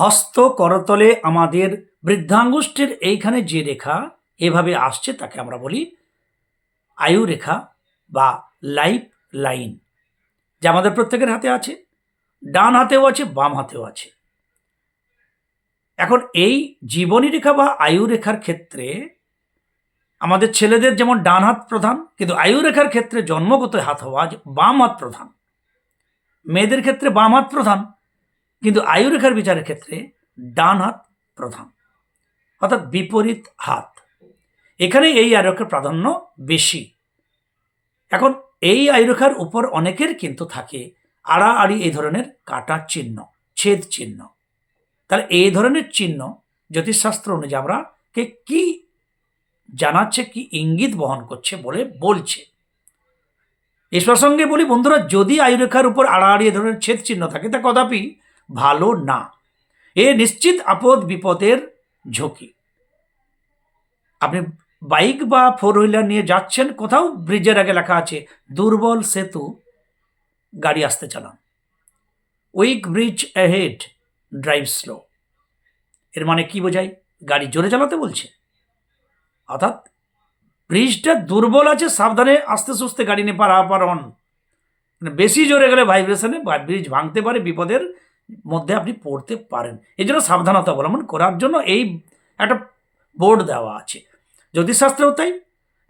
হস্ত করতলে আমাদের বৃদ্ধাঙ্গুষ্ঠের এইখানে যে রেখা এভাবে আসছে তাকে আমরা বলি আয়ু রেখা বা লাইফ লাইন, যা আমাদের প্রত্যেকের হাতে আছে। ডান হাতেও আছে, বাম হাতেও আছে। এখন এই জীবনী রেখা বা আয়ু রেখার ক্ষেত্রে আমাদের ছেলেদের যেমন ডান হাত প্রধান, কিন্তু আয়ু রেখার ক্ষেত্রে জন্মগত হাত হওয়া বাম হাত প্রধান। মেয়েদের ক্ষেত্রে বাম হাত প্রধান কিন্তু আয়ু রেখার বিচারের ক্ষেত্রে ডান হাত প্রধান, অর্থাৎ বিপরীত হাত। এখানে এই আয়ুরেখার প্রাধান্য বেশি। এখন এই আয়ুরেখার উপর অনেকের কিন্তু থাকে আড়াআড়ি এই ধরনের কাটার চিহ্ন, ছেদ চিহ্ন। তাহলে এই ধরনের চিহ্ন জ্যোতিষশাস্ত্র অনুযায়ী আমরা কে কি জানাচ্ছে, কি ইঙ্গিত বহন করছে বলে বলছে। এ প্রসঙ্গে বলি, বন্ধুরা, যদি আয়ুরেখার উপর আড়াআড়ি এ ধরনের ছেদ চিহ্ন থাকে, তা কদাপি ভালো না। এ নিশ্চিত আপদ বিপদের ঝুঁকি। আপনি বাইক বা ফোর হুইলার নিয়ে যাচ্ছেন, কোথাও ব্রিজের আগে লেখা আছে, দুর্বল সেতু, গাড়ি আসতে চালান। Weak bridge ahead drive slow এর মানে কি বোঝায়? গাড়ি জোরে চালাতে বলছে। অর্থাৎ ব্রিজটা দুর্বল আছে, সাবধানে আস্তে সুস্তে গাড়ি নিয়ে পারাপার হন। মানে বেশি জোরে গেলে ভাইব্রেশনে ব্রিজ ভাঙতে পারে বিপদের মধ্যে আপনি পড়তে পারেন। এই জন্য সাবধানতা অবলম্বন করার জন্য এই একটা বোর্ড দেওয়া আছে। জ্যোতিষশাস্ত্রেও তাই,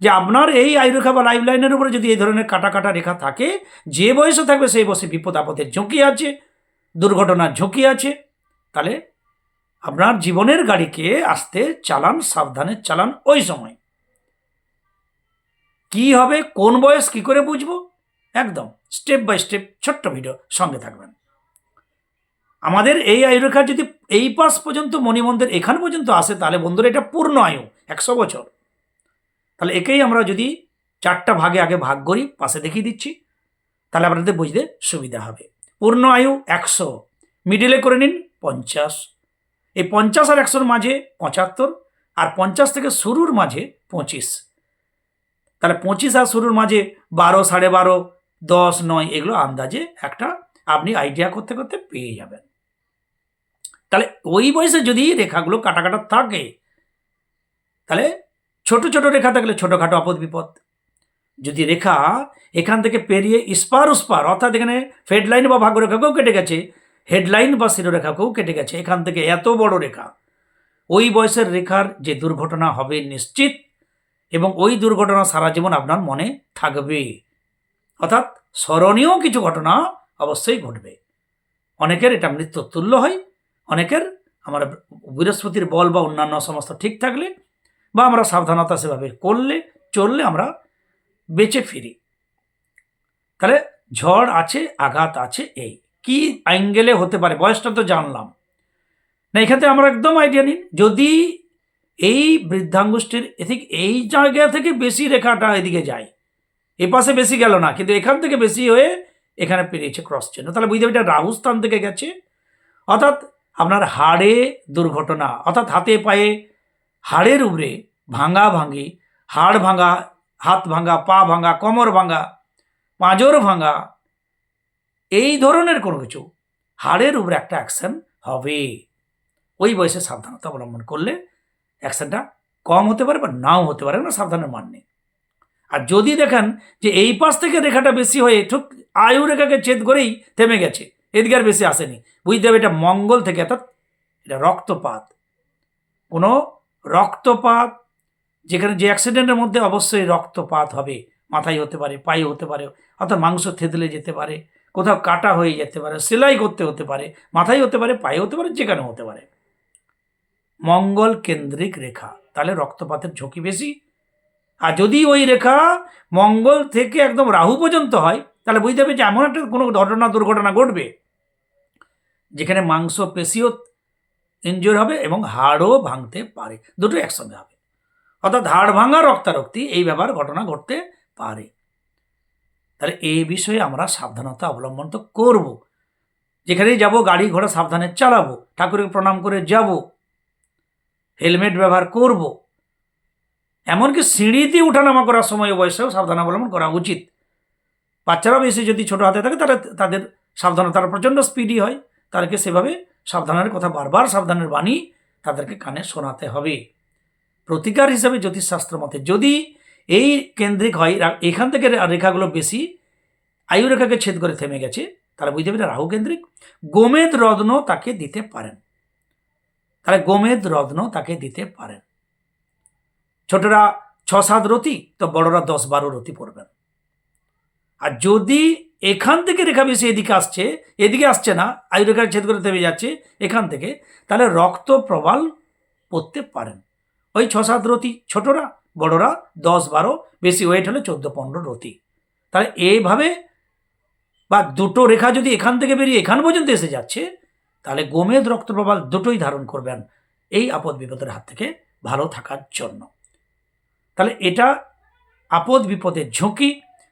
যে আপনার এই আয়ুরেখা বা লাইফ লাইনের উপরে যদি এই ধরনের কাটা কাটা রেখা থাকে, যে বয়সে থাকবে সেই বয়সে বিপদ আপদের ঝুঁকি আছে, দুর্ঘটনার ঝুঁকি আছে, তাহলে আপনার জীবনের গাড়িকে আসতে চালান, সাবধানে চালান ওই সময়। কি হবে, কোন বয়স, কি করে বুঝব? একদম স্টেপ বাই স্টেপ ছোট্ট ভিডিও সঙ্গে থাকবেন। আমাদের এই আয়ুরেখা যদি এই পাশ পর্যন্ত মণিমন্দির এখান পর্যন্ত আসে, তাহলে বন্ধুরা এটা পূর্ণ আয়ু, একশো বছর। তাহলে একেই আমরা যদি চারটা ভাগে আগে ভাগ করি, পাশে দেখিয়ে দিচ্ছি, তাহলে আপনাদের বুঝতে সুবিধা হবে। পূর্ণ আয়ু একশো মিডিলে করে নিন পঞ্চাশ। এই পঞ্চাশ আর একশোর মাঝে পঁচাত্তর, আর পঞ্চাশ থেকে শুরুর মাঝে পঁচিশ। তাহলে পঁচিশ আর শুরুর মাঝে বারো, সাড়ে বারো, দশ, নয়, এগুলো আন্দাজে একটা আপনি আইডিয়া করতে করতে পেয়ে যাবেন। তাহলে ওই বয়সে যদি রেখাগুলো কাটা কাটা থাকে, তাহলে ছোট ছোট রেখা থাকলে ছোটোখাটো আপদ বিপদ। যদি রেখা এখান থেকে পেরিয়ে ইস্পার উস্পার অর্থাৎ এখানে ফেডলাইন বা ভাগ্যরেখাকেও কেটে গেছে হেডলাইন বা শিরোরেখাকেও কেটে গেছে, এখান থেকে এত বড় রেখা। ওই বয়সের রেখার যে দুর্ঘটনা হবে নিশ্চিত, এবং ওই দুর্ঘটনা সারা জীবন আপনার মনে থাকবে। অর্থাৎ স্মরণীয় কিছু ঘটনা অবশ্যই ঘটবে। অনেকের এটা মৃত্যুর তুল্য হয় অনেকের আমরা বৃহস্পতির বল বা অন্যান্য সমস্ত ঠিক থাকলে বা আমরা সাবধানতা সেভাবে করলে, চললে আমরা বেঁচে ফিরি। তাহলে ঝড় আছে, আঘাত আছে, এই। কি অ্যাঙ্গেলে হতে পারে? বয়সটা তো জানলাম। না এখানে আমরা একদম আইডিয়া নিন, যদি এই বৃদ্ধাঙ্গুষ্ঠের এদিক, এই জায়গা থেকে বেশি রেখাটা এদিকে যায়, এ পাশে বেশি গেল না, কিন্তু এখান থেকে বেশি হয়ে এখানে পেরিয়েছে ক্রস চিহ্ন। তাহলে বুঝতে এটা রাহুস্থান থেকে গেছে। অর্থাৎ আপনার হাড়ে দুর্ঘটনা, অর্থাৎ হাতে পায়ে, হাড়ের উপরে ভাঙা ভাঙি, হাড় ভাঙা, হাত ভাঙা, পা ভাঙা, কোমর ভাঙা, পাঁজর ভাঙা, এই ধরনের কোনো কিছু হাড়ের উপরে একটা অ্যাকশন হবে। ওই বয়সে সাবধানতা অবলম্বন করলে অ্যাকশনটা কম হতে পারে বা নাও হতে পারে না সাবধানের মান নেই। আর যদি দেখেন যে এই পাশ থেকে রেখাটা বেশি হয়ে ঠিক, আয়ু রেখাকে ছেদ করেই থেমে গেছে এদিকে আর বেশি আসেনি। বুঝতে হবে এটা মঙ্গল থেকে, অর্থাৎ এটা রক্তপাত। কোনো রক্তপাত, যেখানে যে অ্যাক্সিডেন্টের মধ্যে অবশ্যই রক্তপাত হবে, মাথায় হতে পারে, পায়ে হতে পারে, অর্থাৎ মাংস থেতলে যেতে পারে, কোথাও কাটা হয়ে যেতে পারে, সেলাই করতে হতে পারে, মাথায় হতে পারে, পায়ে হতে পারে, যেখানে হতে পারে। মঙ্গল কেন্দ্রিক রেখা, তাহলে রক্তপাতের ঝুঁকি বেশি। আর যদি ওই রেখা মঙ্গল থেকে একদম রাহু পর্যন্ত হয় তাহলে বুঝতে হবে যে এমন একটা কোনো ঘটনা, দুর্ঘটনা ঘটবে যেখানে মাংস, পেশিও ইনজোর হবে এবং হাড়ও ভাঙতে পারে। দুটো একসঙ্গে হবে। অর্থাৎ হাড় ভাঙা, রক্তারক্তি, এই ব্যাপার ঘটনা ঘটতে পারে। তাহলে এই বিষয়ে আমরা সাবধানতা অবলম্বন তো করব। যেখানেই যাব, গাড়ি ঘোড়া সাবধানে চালাবো, ঠাকুরকে প্রণাম করে যাব, হেলমেট ব্যবহার করব। এমনকি সিঁড়িতে উঠানামা করার সময় বয়সেও সাবধান অবলম্বন করা উচিত। বাচ্চারাও বেশি যদি ছোটো হাতে থাকে, তারা তাদের সাবধানতা তারা প্রচণ্ড স্পিডি হয়। তাদেরকে সেভাবে সাবধানের কথা বারবার সাবধানের বাণী তাদেরকে কানে শোনাতে হবে। প্রতিকার হিসাবে জ্যোতিষশাস্ত্র মতে যদি এই কেন্দ্রিক হয় এখান থেকে রেখাগুলো বেশি আয়ু রেখাকে ছেদ করে থেমে গেছে, তাহলে বুঝতে পারে রাহু কেন্দ্রিক? গোমেদ রত্ন তাকে দিতে পারেন। তাহলে গোমেদ রত্ন তাকে দিতে পারেন। ছোটরা ছ সাত রতি, তো বড়রা দশ বারো রতি পড়বেন। আর যদি এখান থেকে রেখা বেশি এদিকে আসছে এদিকে আসছে না আয়ু রেখার ছেদ করে থেমে যাচ্ছে এখান থেকে, তাহলে রক্ত প্রবাল পড়তে পারেন ওই ছ সাত রতি ছোটরা, বড়রা, দশ বারো, বেশি ওয়েট হলে চোদ্দ পনেরো রতি। তাহলে এইভাবে বা দুটো রেখা যদি এখান থেকে বেরিয়ে এখান পর্যন্ত এসে যাচ্ছে, তাহলে গোমেদ রক্তপ্রবাল দুটোই ধারণ করবেন এই আপদ বিপদের হাত থেকে ভালো থাকার জন্য। তাহলে এটা আপদ বিপদের ঝুঁকি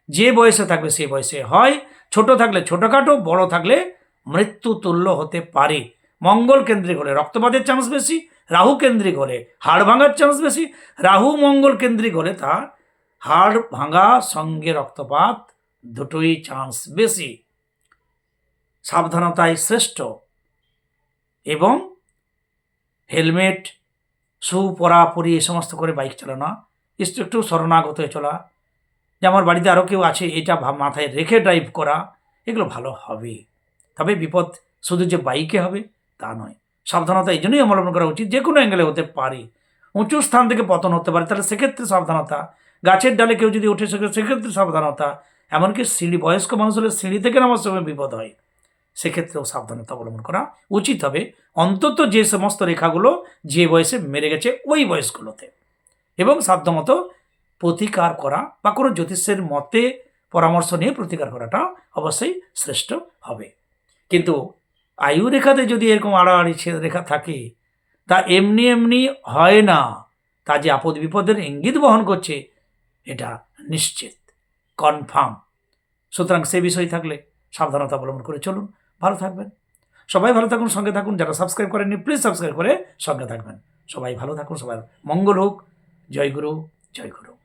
যে বয়সে থাকবে সেই বয়সে হয়। ছোট থাকলে ছোটোখাটো, বড় থাকলে মৃত্যু তুল্য হতে পারে। মঙ্গল কেন্দ্রিক হলে রক্তপাতের চান্স বেশি, রাহু কেন্দ্রিক হলে হাড় ভাঙার চান্স বেশি। রাহু, মঙ্গল কেন্দ্রিক হলে তা হাড় ভাঙা সঙ্গে রক্তপাত দুটোই চান্স বেশি। সাবধানতাই শ্রেষ্ঠ। এবং হেলমেট শু পরা পরি এ সমস্ত করে বাইক চালানো, একটু একটু শরণাগত হয়ে চলা যে আমার বাড়িতে আরও কেউ আছে, এটা মাথায় রেখে ড্রাইভ করা, এগুলো ভালো হবে। তবে বিপদ শুধু যে বাইকে হবে, তা নয়। সাবধানতা এই জন্যই অবলম্বন করা উচিত, যে কোনো অ্যাঙ্গেলে হতে পারে। উঁচু স্থান থেকে পতন হতে পারে, তাহলে সেক্ষেত্রে সাবধানতা। গাছের ডালে কেউ যদি উঠে শেখে সেক্ষেত্রে সাবধানতা। এমনকি সিঁড়ি, বয়স্ক মানুষ হলে সিঁড়ি থেকে নামার সময় বিপদ হয়। সেক্ষেত্রেও সাবধানতা অবলম্বন করা উচিত হবে। অন্তত যে সমস্ত রেখাগুলো যে বয়সে মেরে গেছে, ওই বয়সগুলোতে। এবং সাধ্যমতো প্রতিকার করা বা কোনো জ্যোতিষের মতে পরামর্শ নিয়ে প্রতিকার করাটা অবশ্যই শ্রেষ্ঠ হবে। কিন্তু আয়ু রেখাতে যদি এরকম আড়াআড়ি ছেদ রেখা থাকে, তা এমনি এমনি হয় না। তা যে আপদ বিপদের ইঙ্গিত বহন করছে, এটা নিশ্চিত, কনফার্ম। সুতরাং সে বিষয় থাকলে সাবধানতা অবলম্বন করে চলুন। ভালো থাকবেন। সবাই ভালো থাকুন, সঙ্গে থাকুন। যারা সাবস্ক্রাইব করেননি প্লিজ সাবস্ক্রাইব করে সঙ্গে থাকবেন। সবাই ভালো থাকুন, সবার মঙ্গল হোক। জয় গুরু জয় গুরু।